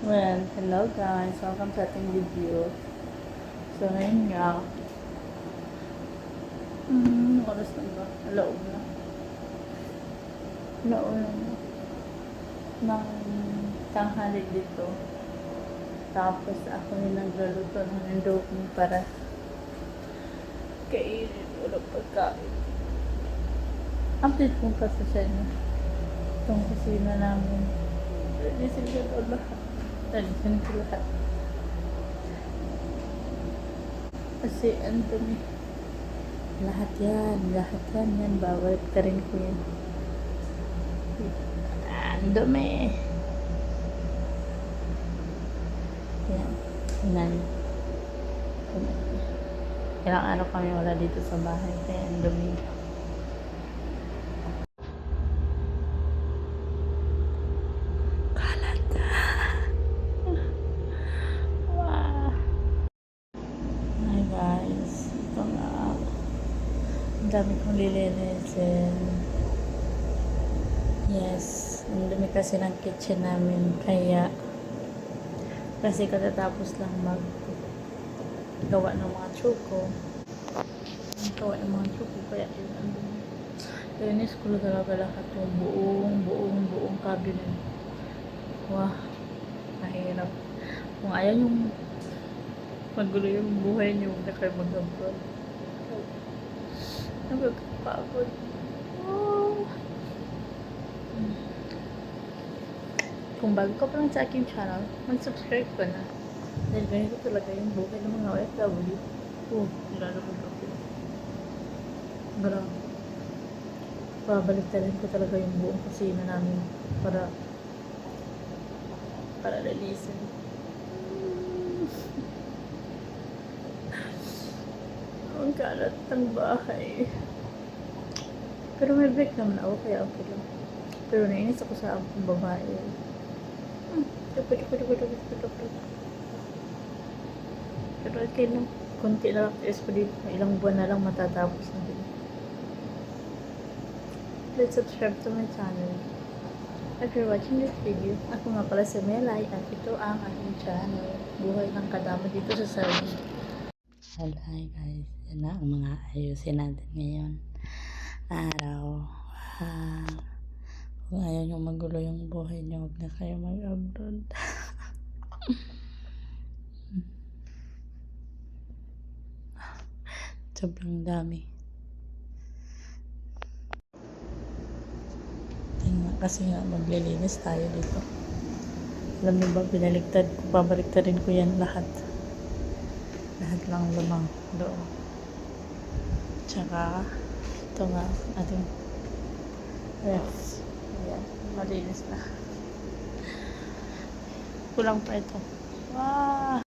Well, hello guys. Welcome sa ating video. So, ngayon nga. Hmm, oras na ba? Alaog na. Alaog na na. Nang tanghali dito. Tapos ako yung nagluluto ng indomie para kainin. Walang pagkain. Update ko kasi sa inyo. Itong kusina namin. Alisin ko ito lahat. Alisin ko lahat. Kasi dumi. Lahat yan. Lahat yan. Yan. Bawal ka rin ko yan. Ang dumi. Yan. Nan. Ilang araw kami wala dito sa bahay. Kaya ang dumi. Dami kong lilinisin. Yes. Ang dami kasi ng kitchen namin. Kaya kasi katatapos lang mag gawa ng mga chuko. Ang gawa ng mga chuko. Kaya yun ang dumi. Linis ko talaga lahat yung buong, buong, buong cabinet. Wah, mahirap. Kung ayaw yung magulo yung buhay niyo, huwag na kayo mag-abroad. Nakakapagod. Oh. Kung bago ka pa lang sa aking channel, mag-subscribe ka na. Dahil ganito talaga yung buhay ng mga OFW. Oh, nilalabog ako. Grabe. Babalik ko talaga yung buong kusina namin para para lalisin. Ang kalat ng bahay. Pero may break naman ako, kaya okay lang. Pero nainis ako sa akong babae. Hmm. Pero okay lang. Kunti lang actress ko dito. Ilang buwan na lang matatapos na din. Please subscribe to my channel. If you're watching this video, ako nga pala si Melay at ito ang aking channel. Buhay ng kadama dito sa Saudi. Hello, hi guys. Yan na ang mga ayusin natin ngayon. Araw. Wow. Kung ayaw nyo magulo yung buhay nyo, huwag na kayo mag-abroad. Sobrang dami. Tingnan kasi nga maglilinis tayo dito. Alam niyo ba, binaligtad ko, babaliktarin ko yan lahat. Lahat lang lumang doon. Tsaka, ito nga, ating refs. Ayan, malinis na. Kulang pa ito. Wow!